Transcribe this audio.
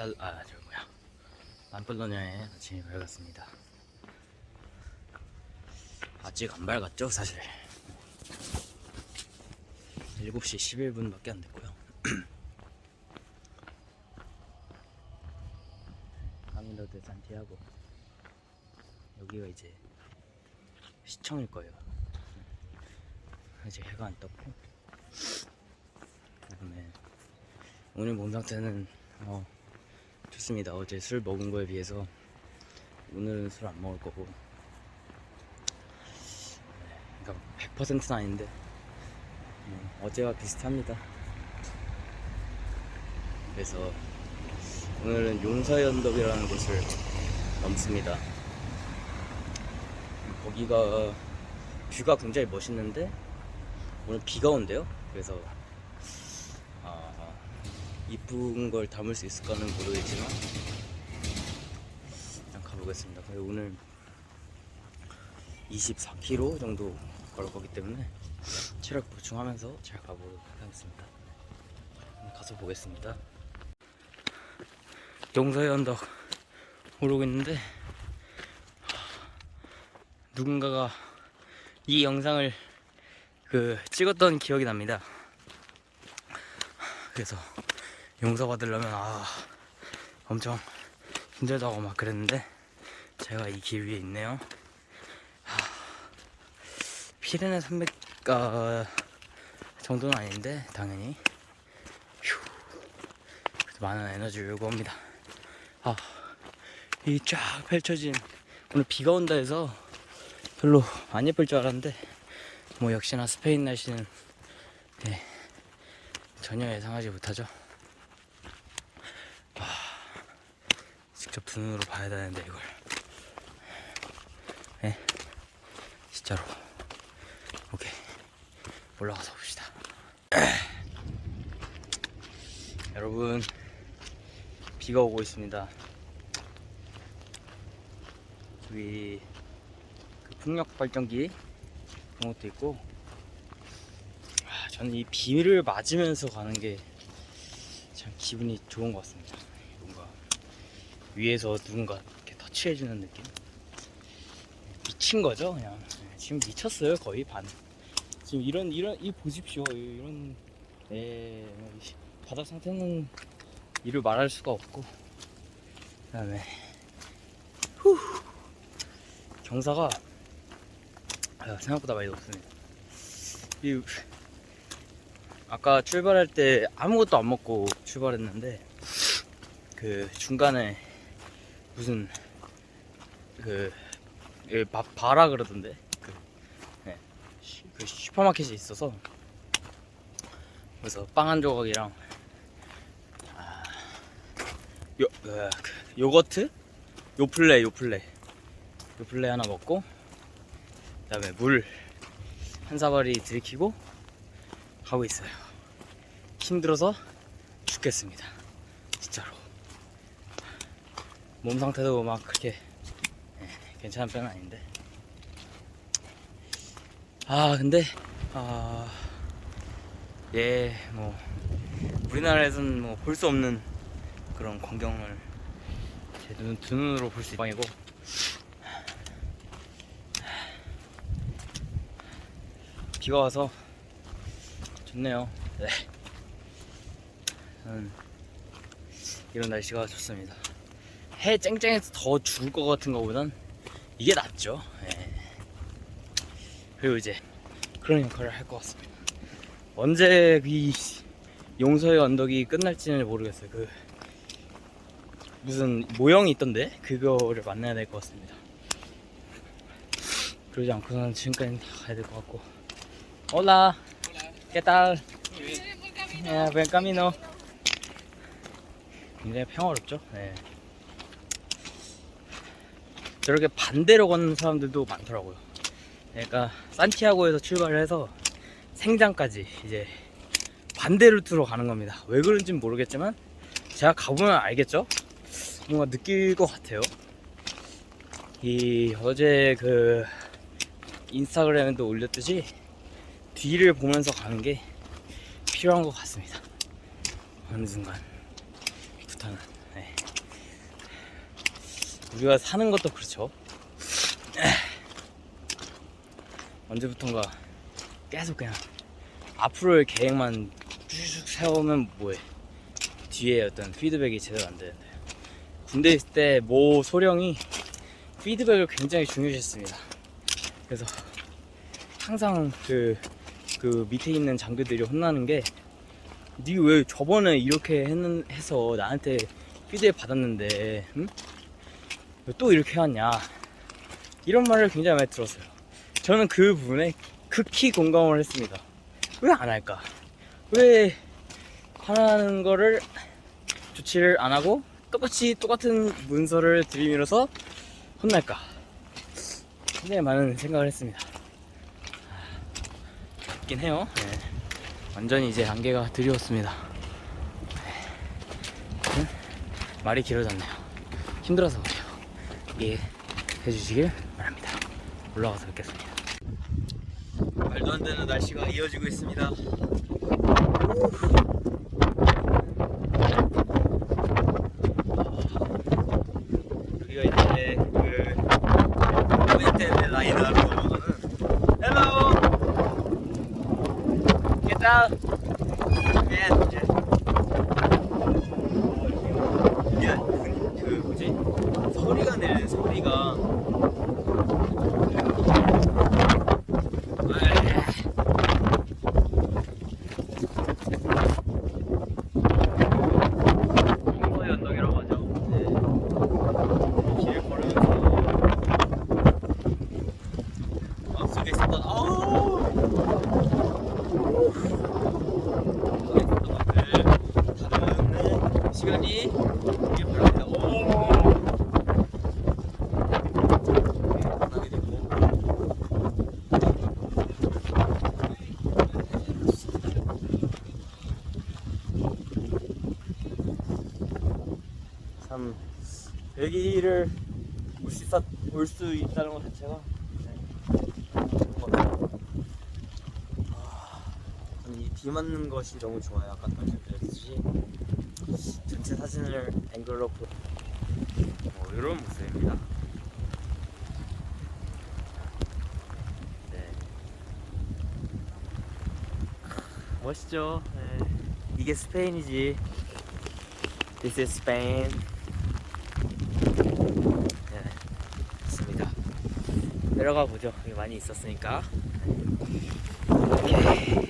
달, 아, 저 뭐야. 람플러녀의 아침이 밝았습니다. 아직 안 밝았죠, 사실. 7시 11분밖에 안 됐고요. 카미노 데 산티아고. 여기가 이제 시청일 거예요. 아직 해가 안 떴고. 그다음에 오늘 몸 상태는 어, 좋습니다. 어제 술 먹은 거에 비해서 오늘은 술 안 먹을 거고. 네, 그러니까 100%는 아닌데 음, 어제와 비슷합니다. 그래서 오늘은 용서의 언덕이라는 곳을 넘습니다. 거기가 뷰가 굉장히 멋있는데 오늘 비가 온대요. 그래서 아, 이쁜 걸 담을 수 있을까는 모르겠지만 일단 가보겠습니다. 그리고 오늘 24km 정도 걸을 거기 때문에 체력 보충하면서 잘 가보도록 하겠습니다. 가서 보겠습니다. 용서의 언덕 오르고 있는데 누군가가 이 영상을 그 찍었던 기억이 납니다. 그래서 용서 받으려면 아 엄청 힘들다고 막 그랬는데 제가 이 길 위에 있네요. 하, 피레네 산맥가 정도는 아닌데 당연히 휴, 많은 에너지를 요구합니다. 아, 이 쫙 펼쳐진 오늘 비가 온다 해서 별로 안 예쁠 줄 알았는데 뭐 역시나 스페인 날씨는 네, 전혀 예상하지 못하죠. 와, 직접 두 눈으로 봐야 되는데 이걸. 네, 진짜로. 오케이, 올라가서 봅시다. 여러분, 비가 오고 있습니다. 저기 그 풍력 발전기 그런 것도 있고 아, 저는 이 비를 맞으면서 가는 게 참 기분이 좋은 것 같습니다. 위에서 누군가 이렇게 터치해주는 느낌. 미친 거죠, 그냥. 네, 지금 미쳤어요, 거의 반. 지금 이런 이런 이 보십시오, 이런 예, 이 바닥 상태는 이를 말할 수가 없고. 그다음에 후 경사가 아, 생각보다 많이 높습니다. 이 아까 출발할 때 아무것도 안 먹고 출발했는데 그 중간에 무슨 그 예, 바, 바라 그러던데 그, 네, 슈- 그 슈퍼마켓이 있어서 그래서 빵 한 조각이랑 아, 요, 그, 그 요거트 요플레 요플레 요플레 하나 먹고 그다음에 물 한 사발이 들이키고 가고 있어요. 힘들어서 죽겠습니다. 진짜로. 몸 상태도 막 그렇게 예, 괜찮은 편은 아닌데. 아 근데 아 예, 뭐 우리나라에서는 뭐 볼 수 없는 그런 광경을 제 눈, 두 눈으로 볼 수 있는 방이고 비가 와서 좋네요. 네. 이런 날씨가 좋습니다. 해 쨍쨍해서 더 죽을 것 같은 것보단 이게 낫죠. 예. 그리고 이제 그런 역할을 할 것 같습니다. 언제 이 용서의 언덕이 끝날지는 모르겠어요. 그 무슨 모형이 있던데 그거를 만나야 될 것 같습니다. 그러지 않고서는 지금까지 가야 될 것 같고. ¿Qué tal? 예, camino. 굉장히 평화롭죠? 네. 저렇게 반대로 걷는 사람들도 많더라고요. 그러니까 산티아고에서 출발을 해서 생장까지 이제 반대 루트로 가는 겁니다. 왜 그런지는 모르겠지만 제가 가보면 알겠죠? 뭔가 느낄 것 같아요. 이 어제 그 인스타그램에도 올렸듯이 뒤를 보면서 가는 게 필요한 것 같습니다. 어느 순간 부터는 네. 우리가 사는 것도 그렇죠. 언제부턴가 계속 그냥 앞으로의 계획만 쭉 세우면 뭐해. 뒤에 어떤 피드백이 제대로 안 되는데. 군대 있을 때 모 소령이 피드백을 굉장히 중요시했습니다. 그래서 항상 그, 그 밑에 있는 장교들이 혼나는 게, 니 왜 저번에 이렇게 했는, 해서 나한테 피드백 받았는데, 응? 왜또 이렇게 해왔냐. 이런 말을 굉장히 많이 들었어요. 저는 그 부분에 극히 공감을 했습니다. 왜 안 할까? 왜 하라는 거를 조치를 안 하고 똑같이 똑같은 문서를 들이밀어서 혼날까? 굉장히 많은 생각을 했습니다. 있긴 해요. 네. 완전히 이제 안개가 드리웠습니다. 네. 말이 길어졌네요. 힘들어서. 이해해 주시길 바랍니다. 올라가서 뵙겠습니다. 말도 안 되는 날씨가 이어지고 있습니다. 우리가 이제 그는 소리가 홍서의 언덕이라고 하죠. 네. 길을 걸으면서 마음속에 있었던 아우 마음속에 있었던 것들 다루는 시간이 바랍니다. 오. 참 여기를 올 수 있다 올수 있다는 것 자체가 네, 좋은 것 같아요. 아, 저는 이 비 맞는 것이 너무 좋아요. 아까 말씀드렸듯이 전체 사진을 앵글로 보 뭐, 이런 모습입니다. 네. 멋있죠. 네. 이게 스페인이지. This is Spain. 네, 좋습니다. 내려가 보죠. 많이 있었으니까. 오케이.